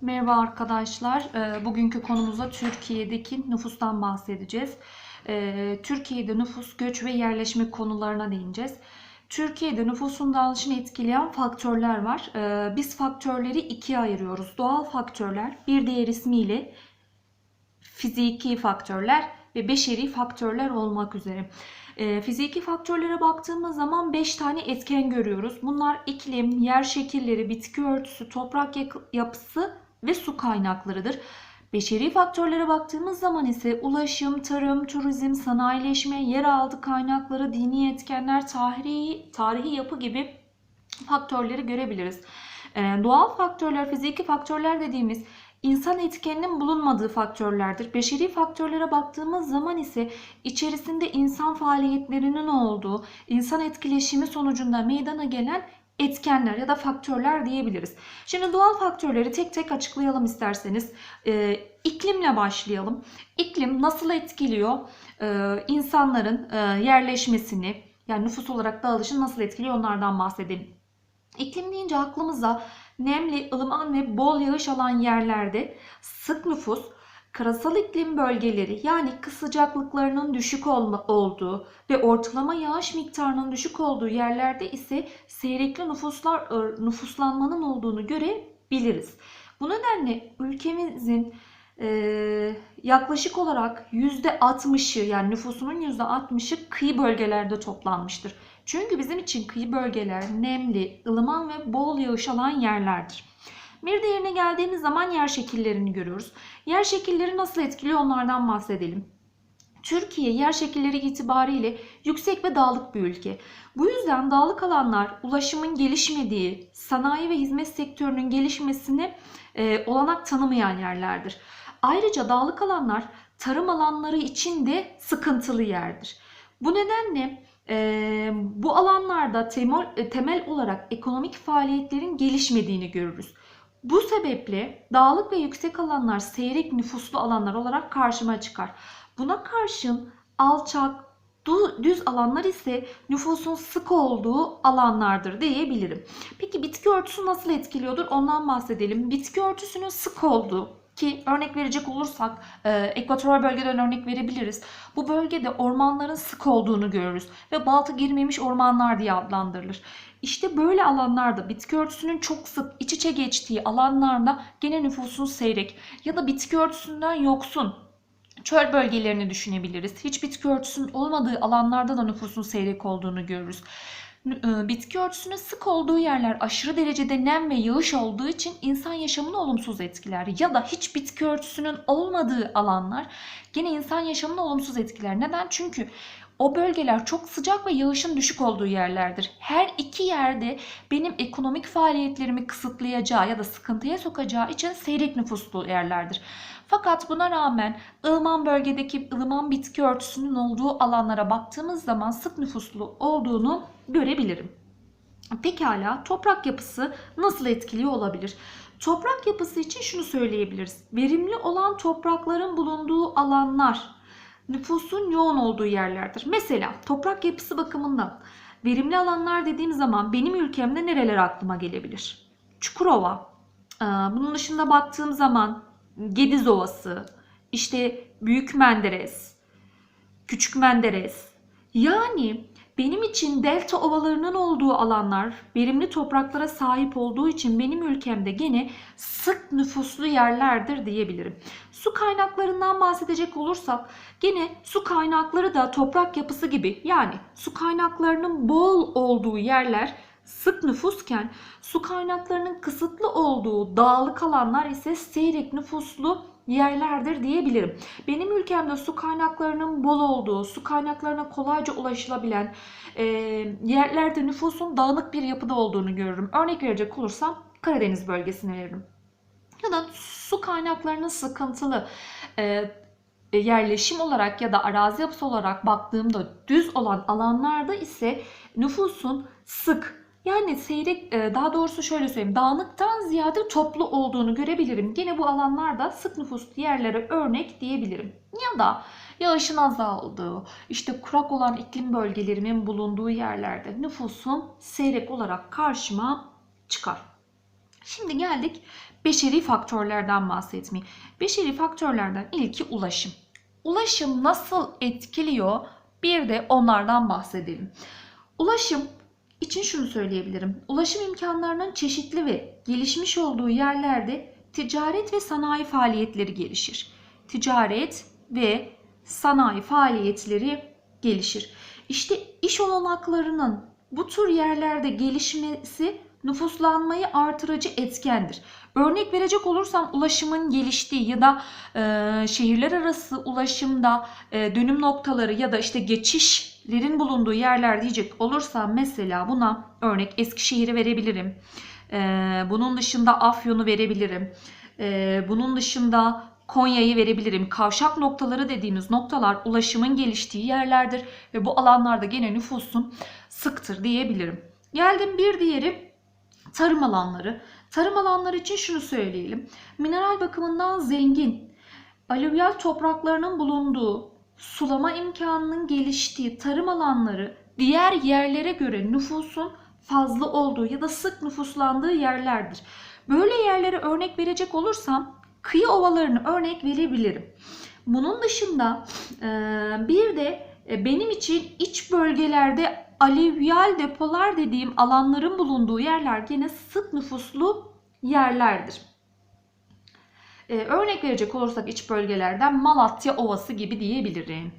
Merhaba arkadaşlar. Ee, Bugünkü konumuzda Türkiye'deki nüfustan bahsedeceğiz. Ee, Türkiye'de nüfus, göç ve yerleşme konularına değineceğiz. Türkiye'de nüfusun dağılışını etkileyen faktörler var. Ee, Biz faktörleri ikiye ayırıyoruz. Doğal faktörler, bir diğer ismiyle fiziki faktörler ve beşeri faktörler olmak üzere. Fiziki faktörlere baktığımız zaman 5 tane etken görüyoruz. Bunlar iklim, yer şekilleri, bitki örtüsü, toprak yapısı ve su kaynaklarıdır. Beşeri faktörlere baktığımız zaman ise ulaşım, tarım, turizm, sanayileşme, yeraltı kaynakları, dini etkenler, tarihi, tarihi yapı gibi faktörleri görebiliriz. Ee, doğal faktörler, fiziki faktörler dediğimiz insan etkeninin bulunmadığı faktörlerdir. Beşeri faktörlere baktığımız zaman ise içerisinde insan faaliyetlerinin olduğu, insan etkileşimi sonucunda meydana gelen etkenler ya da faktörler diyebiliriz. Şimdi doğal faktörleri tek tek açıklayalım isterseniz. Ee, iklimle başlayalım. İklim nasıl etkiliyor ee, insanların e, yerleşmesini, yani nüfus olarak dağılışını nasıl etkiliyor onlardan bahsedelim. İklim deyince aklımıza nemli, ılıman ve bol yağış alan yerlerde sık nüfus, karasal iklim bölgeleri yani kış sıcaklıklarının düşük olduğu ve ortalama yağış miktarının düşük olduğu yerlerde ise seyrekli nüfuslar ıı, nüfuslanmanın olduğunu görebiliriz. Bu nedenle ülkemizin e, yaklaşık olarak %60'ı yani nüfusunun %60'ı kıyı bölgelerde toplanmıştır. Çünkü bizim için kıyı bölgeler nemli, ılıman ve bol yağış alan yerlerdir. Bir diğerine geldiğimiz zaman yer şekillerini görüyoruz. Yer şekilleri nasıl etkiliyor onlardan bahsedelim. Türkiye yer şekilleri itibariyle yüksek ve dağlık bir ülke. Bu yüzden dağlık alanlar ulaşımın gelişmediği, sanayi ve hizmet sektörünün gelişmesine e, olanak tanımayan yerlerdir. Ayrıca dağlık alanlar tarım alanları için de sıkıntılı yerdir. Bu nedenle e, bu alanlarda temel, e, temel olarak ekonomik faaliyetlerin gelişmediğini görürüz. Bu sebeple dağlık ve yüksek alanlar seyrek nüfuslu alanlar olarak karşıma çıkar. Buna karşın alçak, düz alanlar ise nüfusun sık olduğu alanlardır diyebilirim. Peki bitki örtüsü nasıl etkiliyordur ondan bahsedelim. Bitki örtüsünün sık olduğu ki örnek verecek olursak e, ekvatoral bölgeden örnek verebiliriz. Bu bölgede ormanların sık olduğunu görürüz ve balta girmemiş ormanlar diye adlandırılır. İşte böyle alanlarda bitki örtüsünün çok sık iç içe geçtiği alanlarda gene nüfusun seyrek ya da bitki örtüsünden yoksun çöl bölgelerini düşünebiliriz. Hiç bitki örtüsünün olmadığı alanlarda da nüfusun seyrek olduğunu görürüz. E, Bitki örtüsünün sık olduğu yerler aşırı derecede nem ve yağış olduğu için insan yaşamını olumsuz etkiler. Ya da hiç bitki örtüsünün olmadığı alanlar gene insan yaşamını olumsuz etkiler. Neden? Çünkü o bölgeler çok sıcak ve yağışın düşük olduğu yerlerdir. Her iki yerde benim ekonomik faaliyetlerimi kısıtlayacağı ya da sıkıntıya sokacağı için seyrek nüfuslu yerlerdir. Fakat buna rağmen ılıman bölgedeki ılıman bitki örtüsünün olduğu alanlara baktığımız zaman sık nüfuslu olduğunu görebilirim. Pekala toprak yapısı nasıl etkiliyor olabilir? Toprak yapısı için şunu söyleyebiliriz. Verimli olan toprakların bulunduğu alanlar nüfusun yoğun olduğu yerlerdir. Mesela toprak yapısı bakımından verimli alanlar dediğim zaman benim ülkemde nereler aklıma gelebilir? Çukurova. Ee, Bunun dışında baktığım zaman Gediz Ovası, işte Büyük Menderes, Küçük Menderes. Yani benim için delta ovalarının olduğu alanlar verimli topraklara sahip olduğu için benim ülkemde gene sık nüfuslu yerlerdir diyebilirim. Su kaynaklarından bahsedecek olursak gene su kaynakları da toprak yapısı gibi yani su kaynaklarının bol olduğu yerler sık nüfusken su kaynaklarının kısıtlı olduğu dağlık alanlar ise seyrek nüfuslu yerlerdir diyebilirim. Benim ülkemde su kaynaklarının bol olduğu, su kaynaklarına kolayca ulaşılabilen e, yerlerde nüfusun dağınık bir yapıda olduğunu görürüm. Örnek verecek olursam Karadeniz bölgesine veririm. Ya da su kaynaklarının sıkıntılı e, yerleşim olarak ya da arazi yapısı olarak baktığımda düz olan alanlarda ise nüfusun sık yani seyrek e, daha doğrusu şöyle söyleyeyim dağınıktan ziyade toplu olduğunu görebilirim. Gene bu alanlarda sık nüfuslu yerlere örnek diyebilirim. Ya da yağışın azaldığı, işte kurak olan iklim bölgelerimin bulunduğu yerlerde nüfusun seyrek olarak karşıma çıkar. Şimdi geldik beşeri faktörlerden bahsetmeye. Beşeri faktörlerden ilki ulaşım. Ulaşım nasıl etkiliyor? Bir de onlardan bahsedelim. Ulaşım için şunu söyleyebilirim. Ulaşım imkanlarının çeşitli ve gelişmiş olduğu yerlerde ticaret ve sanayi faaliyetleri gelişir. Ticaret ve sanayi faaliyetleri gelişir. İşte iş olanaklarının bu tür yerlerde gelişmesi nüfuslanmayı artırıcı etkendir. Örnek verecek olursam ulaşımın geliştiği ya da e, şehirler arası ulaşımda e, dönüm noktaları ya da işte geçişlerin bulunduğu yerler diyecek olursam mesela buna örnek Eskişehir'i verebilirim. E, bunun dışında Afyon'u verebilirim. E, bunun dışında Konya'yı verebilirim. Kavşak noktaları dediğimiz noktalar ulaşımın geliştiği yerlerdir ve bu alanlarda gene nüfusun sıktır diyebilirim. Geldim bir diğeri tarım alanları. Tarım alanları için şunu söyleyelim. Mineral bakımından zengin, alüvyal topraklarının bulunduğu, sulama imkanının geliştiği tarım alanları diğer yerlere göre nüfusun fazla olduğu ya da sık nüfuslandığı yerlerdir. Böyle yerlere örnek verecek olursam kıyı ovalarını örnek verebilirim. Bunun dışında bir de benim için iç bölgelerde alüvyal depolar dediğim alanların bulunduğu yerler gene sık nüfuslu yerlerdir. Örnek verecek olursak iç bölgelerden Malatya Ovası gibi diyebilirim.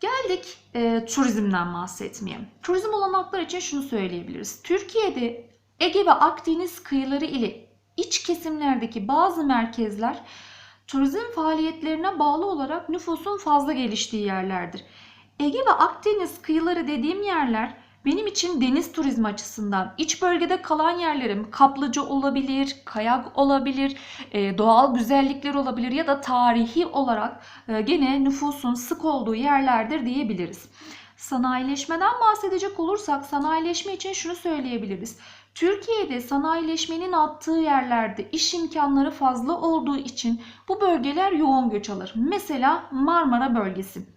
Geldik e, turizmden bahsetmeye. Turizm olanakları için şunu söyleyebiliriz. Türkiye'de Ege ve Akdeniz kıyıları ile iç kesimlerdeki bazı merkezler turizm faaliyetlerine bağlı olarak nüfusun fazla geliştiği yerlerdir. Ege ve Akdeniz kıyıları dediğim yerler benim için deniz turizmi açısından iç bölgede kalan yerlerim kaplıca olabilir, kayak olabilir, e, doğal güzellikler olabilir ya da tarihi olarak e, gene nüfusun sık olduğu yerlerdir diyebiliriz. Sanayileşmeden bahsedecek olursak sanayileşme için şunu söyleyebiliriz. Türkiye'de sanayileşmenin attığı yerlerde iş imkanları fazla olduğu için bu bölgeler yoğun göç alır. Mesela Marmara bölgesi.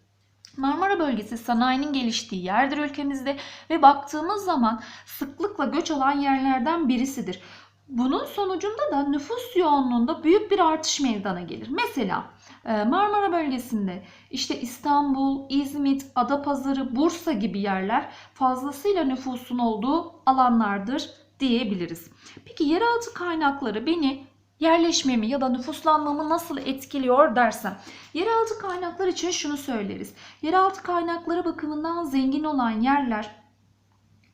Marmara bölgesi sanayinin geliştiği yerdir ülkemizde ve baktığımız zaman sıklıkla göç alan yerlerden birisidir. Bunun sonucunda da nüfus yoğunluğunda büyük bir artış meydana gelir. Mesela e, Marmara bölgesinde işte İstanbul, İzmit, Adapazarı, Bursa gibi yerler fazlasıyla nüfusun olduğu alanlardır diyebiliriz. Peki yeraltı kaynakları beni yerleşmemi ya da nüfuslanmamı nasıl etkiliyor dersem. Yeraltı kaynaklar için şunu söyleriz. Yeraltı kaynakları bakımından zengin olan yerler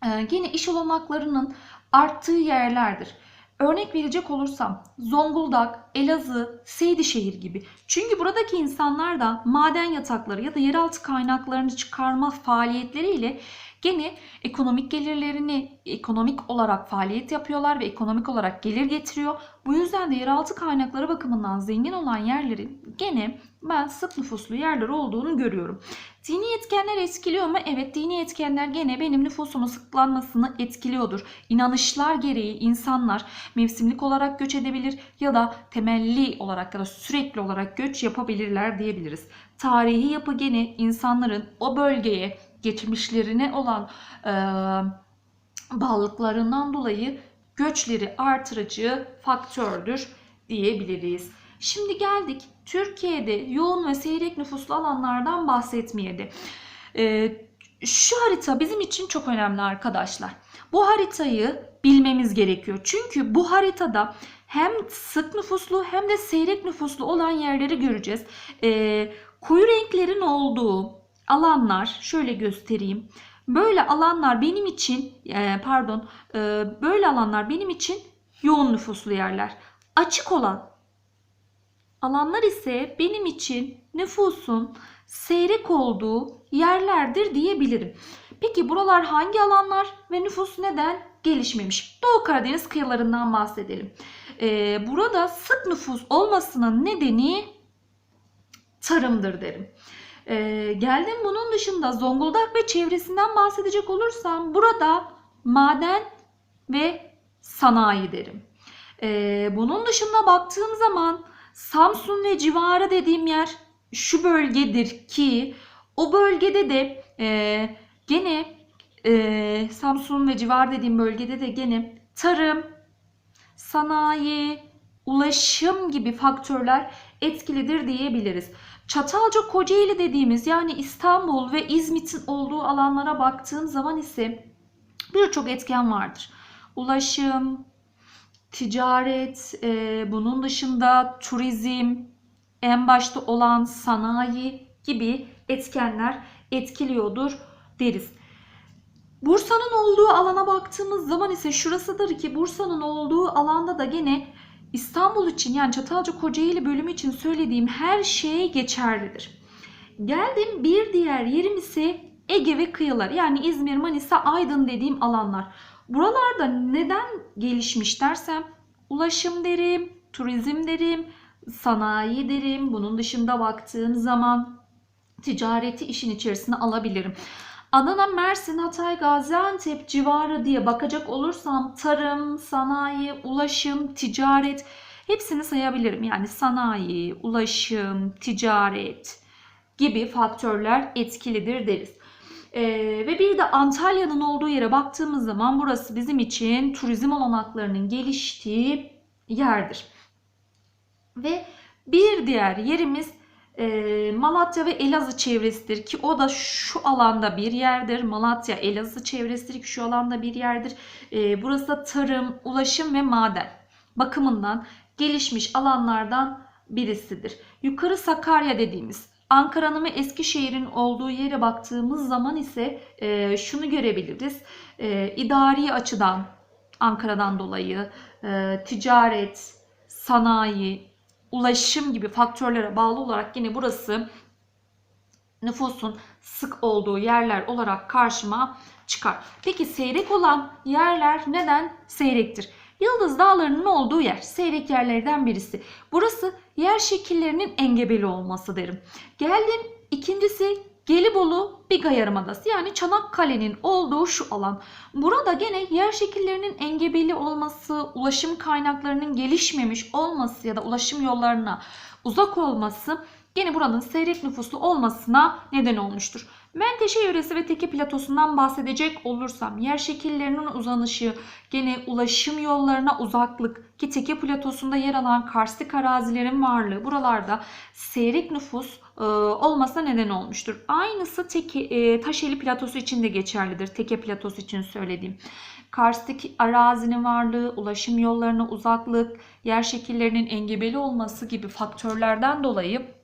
e, gene iş olanaklarının arttığı yerlerdir. Örnek verecek olursam Zonguldak, Elazığ, Seydişehir gibi. Çünkü buradaki insanlar da maden yatakları ya da yeraltı kaynaklarını çıkarma faaliyetleriyle gene ekonomik gelirlerini ekonomik olarak faaliyet yapıyorlar ve ekonomik olarak gelir getiriyor. Bu yüzden de yeraltı kaynakları bakımından zengin olan yerlerin gene ben sık nüfuslu yerler olduğunu görüyorum. Dini etkenler etkiliyor mu? Evet dini etkenler gene benim nüfusumun sıklanmasını etkiliyordur. İnanışlar gereği insanlar mevsimlik olarak göç edebilir ya da temelli olarak ya da sürekli olarak göç yapabilirler diyebiliriz. Tarihi yapı gene insanların o bölgeye geçmişlerine olan e, bağlılıklarından dolayı göçleri artırıcı faktördür diyebiliriz. Şimdi geldik Türkiye'de yoğun ve seyrek nüfuslu alanlardan bahsetmeye de. E, şu harita bizim için çok önemli arkadaşlar. Bu haritayı bilmemiz gerekiyor. Çünkü bu haritada hem sık nüfuslu hem de seyrek nüfuslu olan yerleri göreceğiz. E, koyu renklerin olduğu alanlar şöyle göstereyim. Böyle alanlar benim için e, pardon e, böyle alanlar benim için yoğun nüfuslu yerler. Açık olan alanlar ise benim için nüfusun seyrek olduğu yerlerdir diyebilirim. Peki buralar hangi alanlar ve nüfus neden gelişmemiş? Doğu Karadeniz kıyılarından bahsedelim. Ee, burada sık nüfus olmasının nedeni tarımdır derim. Ee, geldim bunun dışında Zonguldak ve çevresinden bahsedecek olursam burada maden ve sanayi derim. Ee, bunun dışında baktığım zaman Samsun ve civarı dediğim yer şu bölgedir ki o bölgede de e, gene e, Samsun ve civar dediğim bölgede de gene tarım, sanayi, ulaşım gibi faktörler etkilidir diyebiliriz. Çatalca Kocaeli dediğimiz yani İstanbul ve İzmit'in olduğu alanlara baktığım zaman ise birçok etken vardır. Ulaşım, ticaret, e, bunun dışında turizm, en başta olan sanayi gibi etkenler etkiliyordur deriz. Bursa'nın olduğu alana baktığımız zaman ise şurasıdır ki Bursa'nın olduğu alanda da gene İstanbul için yani Çatalca Kocaeli bölümü için söylediğim her şey geçerlidir. Geldim bir diğer yerim ise Ege ve kıyılar yani İzmir, Manisa, Aydın dediğim alanlar. Buralarda neden gelişmiş dersem ulaşım derim, turizm derim, sanayi derim. Bunun dışında baktığım zaman ticareti işin içerisine alabilirim. Adana, Mersin, Hatay, Gaziantep civarı diye bakacak olursam tarım, sanayi, ulaşım, ticaret hepsini sayabilirim. Yani sanayi, ulaşım, ticaret gibi faktörler etkilidir deriz. Ee, ve bir de Antalya'nın olduğu yere baktığımız zaman burası bizim için turizm olanaklarının geliştiği yerdir. Ve bir diğer yerimiz e, Malatya ve Elazığ çevresidir ki o da şu alanda bir yerdir. Malatya, Elazığ çevresidir ki şu alanda bir yerdir. E, burası da tarım, ulaşım ve maden bakımından gelişmiş alanlardan birisidir. Yukarı Sakarya dediğimiz Ankara'nın ve Eskişehir'in olduğu yere baktığımız zaman ise e, şunu görebiliriz. E, idari açıdan Ankara'dan dolayı e, ticaret, sanayi, ulaşım gibi faktörlere bağlı olarak yine burası nüfusun sık olduğu yerler olarak karşıma çıkar. Peki seyrek olan yerler neden seyrektir? Yıldız Dağları'nın olduğu yer seyrek yerlerden birisi. Burası yer şekillerinin engebeli olması derim. Geldim ikincisi Gelibolu Biga Yarımadası yani Çanakkale'nin olduğu şu alan. Burada gene yer şekillerinin engebeli olması, ulaşım kaynaklarının gelişmemiş olması ya da ulaşım yollarına uzak olması gene buranın seyrek nüfuslu olmasına neden olmuştur. Menteşe yöresi ve Teke platosundan bahsedecek olursam yer şekillerinin uzanışı, gene ulaşım yollarına uzaklık ki Teke platosunda yer alan karstik arazilerin varlığı buralarda seyrek nüfus e, olmasına neden olmuştur. Aynısı teke, e, Taşeli platosu için de geçerlidir. Teke platosu için söylediğim. Karstik arazinin varlığı, ulaşım yollarına uzaklık, yer şekillerinin engebeli olması gibi faktörlerden dolayı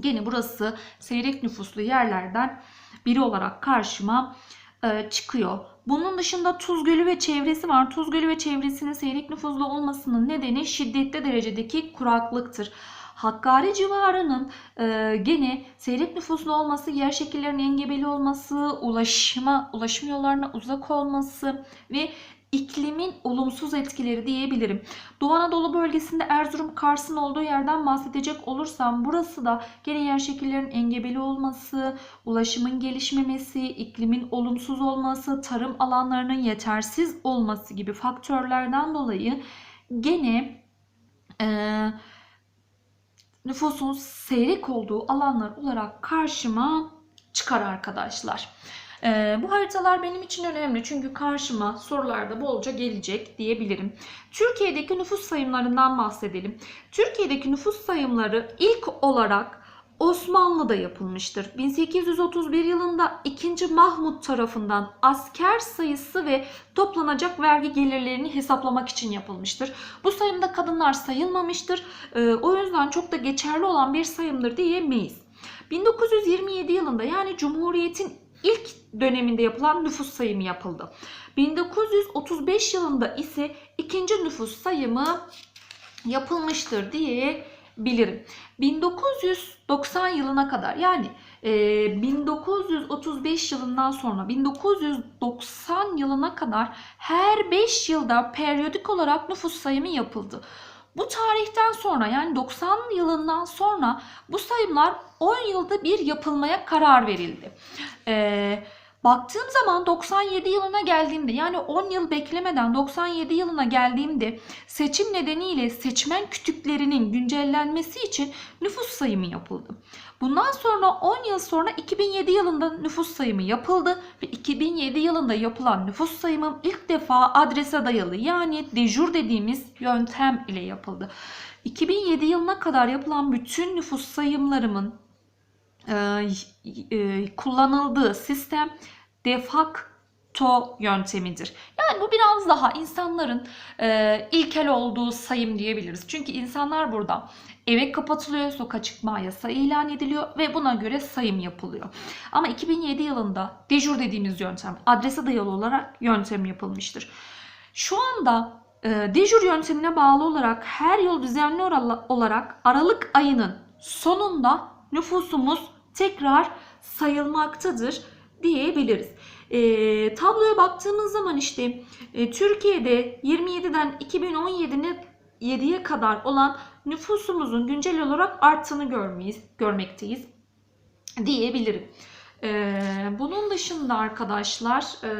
gene burası seyrek nüfuslu yerlerden biri olarak karşıma e, çıkıyor. Bunun dışında Tuz Gölü ve çevresi var. Tuz Gölü ve çevresinin seyrek nüfuzlu olmasının nedeni şiddetli derecedeki kuraklıktır. Hakkari civarının e, gene seyrek nüfuslu olması, yer şekillerinin engebeli olması, ulaşıma, ulaşım yollarına uzak olması ve iklimin olumsuz etkileri diyebilirim. Doğu Anadolu bölgesinde Erzurum, Kars'ın olduğu yerden bahsedecek olursam burası da gene yer şekillerinin engebeli olması, ulaşımın gelişmemesi, iklimin olumsuz olması, tarım alanlarının yetersiz olması gibi faktörlerden dolayı gene e, nüfusun seyrek olduğu alanlar olarak karşıma çıkar arkadaşlar. Ee, bu haritalar benim için önemli çünkü karşıma sorularda bolca gelecek diyebilirim. Türkiye'deki nüfus sayımlarından bahsedelim. Türkiye'deki nüfus sayımları ilk olarak Osmanlı'da yapılmıştır. 1831 yılında 2. Mahmut tarafından asker sayısı ve toplanacak vergi gelirlerini hesaplamak için yapılmıştır. Bu sayımda kadınlar sayılmamıştır. Ee, o yüzden çok da geçerli olan bir sayımdır diyemeyiz. 1927 yılında yani Cumhuriyet'in ilk döneminde yapılan nüfus sayımı yapıldı. 1935 yılında ise ikinci nüfus sayımı yapılmıştır diyebilirim. 1990 yılına kadar yani e, 1935 yılından sonra 1990 yılına kadar her 5 yılda periyodik olarak nüfus sayımı yapıldı. Bu tarihten sonra yani 90 yılından sonra bu sayımlar 10 yılda bir yapılmaya karar verildi. Ee, Baktığım zaman 97 yılına geldiğimde yani 10 yıl beklemeden 97 yılına geldiğimde seçim nedeniyle seçmen kütüklerinin güncellenmesi için nüfus sayımı yapıldı. Bundan sonra 10 yıl sonra 2007 yılında nüfus sayımı yapıldı ve 2007 yılında yapılan nüfus sayımı ilk defa adrese dayalı yani dejur dediğimiz yöntem ile yapıldı. 2007 yılına kadar yapılan bütün nüfus sayımlarımın kullanıldığı sistem de facto yöntemidir. Yani bu biraz daha insanların e, ilkel olduğu sayım diyebiliriz. Çünkü insanlar burada eve kapatılıyor, sokağa çıkma yasağı ilan ediliyor ve buna göre sayım yapılıyor. Ama 2007 yılında dejur dediğimiz yöntem, adrese dayalı olarak yöntem yapılmıştır. Şu anda e, dejur yöntemine bağlı olarak her yıl düzenli olarak Aralık ayının sonunda nüfusumuz tekrar sayılmaktadır diyebiliriz. E, tabloya baktığımız zaman işte e, Türkiye'de 27'den 2017'ye 7'ye kadar olan nüfusumuzun güncel olarak arttığını görmeyiz, görmekteyiz diyebilirim. E, bunun dışında arkadaşlar e,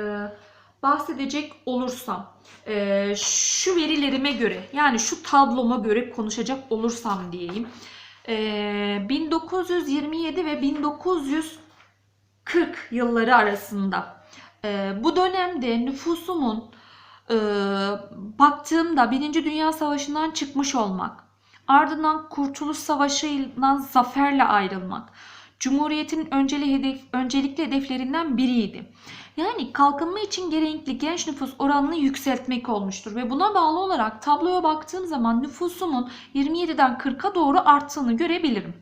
bahsedecek olursam e, şu verilerime göre yani şu tabloma göre konuşacak olursam diyeyim. E, 1927 ve 1940 yılları arasında e, bu dönemde nüfusumun e, baktığımda Birinci Dünya Savaşı'ndan çıkmış olmak, ardından Kurtuluş Savaşı'ndan zaferle ayrılmak, Cumhuriyet'in önceli hedef, öncelikli hedeflerinden biriydi. Yani kalkınma için gerekli genç nüfus oranını yükseltmek olmuştur ve buna bağlı olarak tabloya baktığım zaman nüfusumun 27'den 40'a doğru arttığını görebilirim.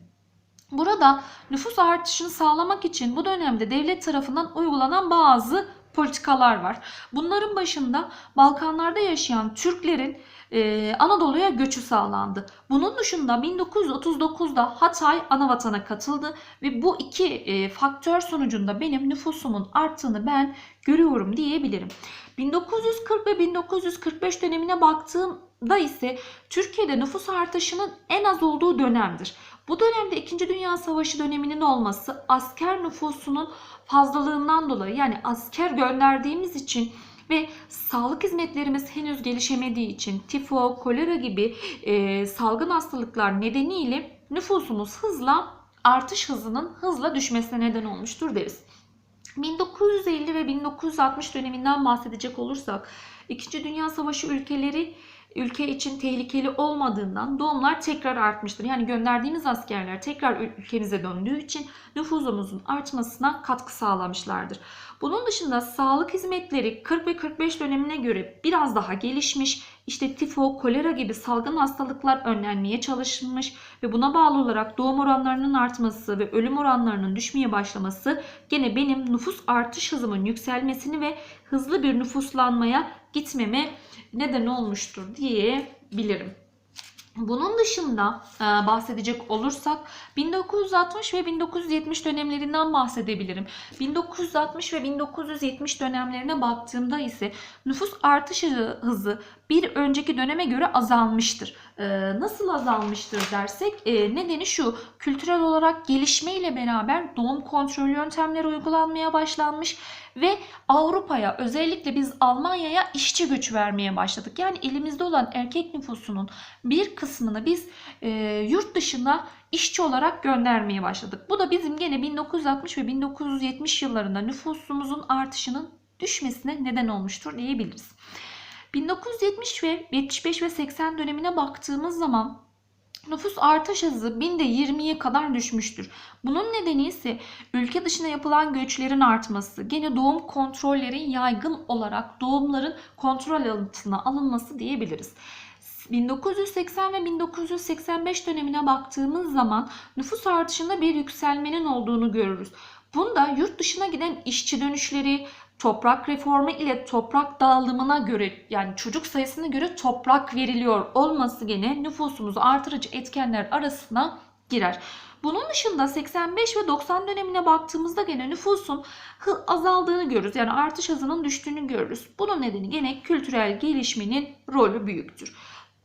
Burada nüfus artışını sağlamak için bu dönemde devlet tarafından uygulanan bazı politikalar var. Bunların başında Balkanlarda yaşayan Türklerin e, Anadolu'ya göçü sağlandı. Bunun dışında 1939'da Hatay anavatana katıldı ve bu iki e, faktör sonucunda benim nüfusumun arttığını ben görüyorum diyebilirim. 1940 ve 1945 dönemine baktığımda ise Türkiye'de nüfus artışının en az olduğu dönemdir. Bu dönemde 2. Dünya Savaşı döneminin olması asker nüfusunun fazlalığından dolayı yani asker gönderdiğimiz için ve sağlık hizmetlerimiz henüz gelişemediği için tifo, kolera gibi e, salgın hastalıklar nedeniyle nüfusumuz hızla artış hızının hızla düşmesine neden olmuştur deriz. 1950 ve 1960 döneminden bahsedecek olursak İkinci Dünya Savaşı ülkeleri ülke için tehlikeli olmadığından doğumlar tekrar artmıştır. Yani gönderdiğimiz askerler tekrar ülkemize döndüğü için nüfusumuzun artmasına katkı sağlamışlardır. Bunun dışında sağlık hizmetleri 40 ve 45 dönemine göre biraz daha gelişmiş. İşte tifo, kolera gibi salgın hastalıklar önlenmeye çalışılmış ve buna bağlı olarak doğum oranlarının artması ve ölüm oranlarının düşmeye başlaması gene benim nüfus artış hızımın yükselmesini ve hızlı bir nüfuslanmaya gitmeme neden olmuştur diyebilirim. Bunun dışında e, bahsedecek olursak 1960 ve 1970 dönemlerinden bahsedebilirim. 1960 ve 1970 dönemlerine baktığımda ise nüfus artış hızı bir önceki döneme göre azalmıştır. E, nasıl azalmıştır dersek e, nedeni şu kültürel olarak gelişme ile beraber doğum kontrol yöntemleri uygulanmaya başlanmış ve Avrupa'ya özellikle biz Almanya'ya işçi güç vermeye başladık. Yani elimizde olan erkek nüfusunun bir kısmını biz e, yurt dışına işçi olarak göndermeye başladık. Bu da bizim gene 1960 ve 1970 yıllarında nüfusumuzun artışının düşmesine neden olmuştur diyebiliriz. 1970 ve 75 ve 80 dönemine baktığımız zaman Nüfus artış hızı binde 20'ye kadar düşmüştür. Bunun nedeni ise ülke dışına yapılan göçlerin artması, gene doğum kontrollerin yaygın olarak doğumların kontrol altına alınması diyebiliriz. 1980 ve 1985 dönemine baktığımız zaman nüfus artışında bir yükselmenin olduğunu görürüz. Bunda yurt dışına giden işçi dönüşleri, toprak reformu ile toprak dağılımına göre yani çocuk sayısına göre toprak veriliyor olması gene nüfusumuzu artırıcı etkenler arasına girer. Bunun dışında 85 ve 90 dönemine baktığımızda gene nüfusun azaldığını görürüz. Yani artış hızının düştüğünü görürüz. Bunun nedeni gene kültürel gelişmenin rolü büyüktür.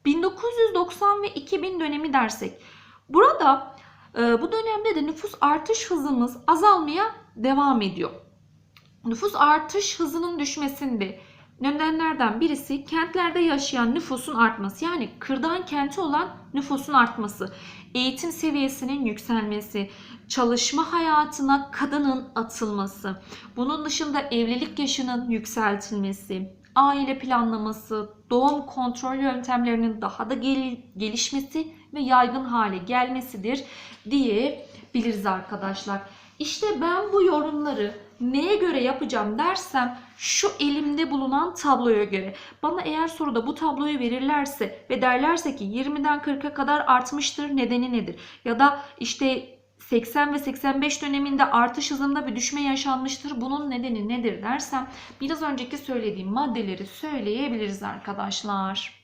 1990 ve 2000 dönemi dersek burada e, bu dönemde de nüfus artış hızımız azalmaya devam ediyor. Nüfus artış hızının düşmesinde nedenlerden birisi kentlerde yaşayan nüfusun artması. Yani kırdan kenti olan nüfusun artması, eğitim seviyesinin yükselmesi, çalışma hayatına kadının atılması, bunun dışında evlilik yaşının yükseltilmesi, aile planlaması, doğum kontrol yöntemlerinin daha da gel- gelişmesi ve yaygın hale gelmesidir diyebiliriz arkadaşlar. İşte ben bu yorumları neye göre yapacağım dersem şu elimde bulunan tabloya göre. Bana eğer soruda bu tabloyu verirlerse ve derlerse ki 20'den 40'a kadar artmıştır nedeni nedir? Ya da işte 80 ve 85 döneminde artış hızında bir düşme yaşanmıştır. Bunun nedeni nedir dersem biraz önceki söylediğim maddeleri söyleyebiliriz arkadaşlar.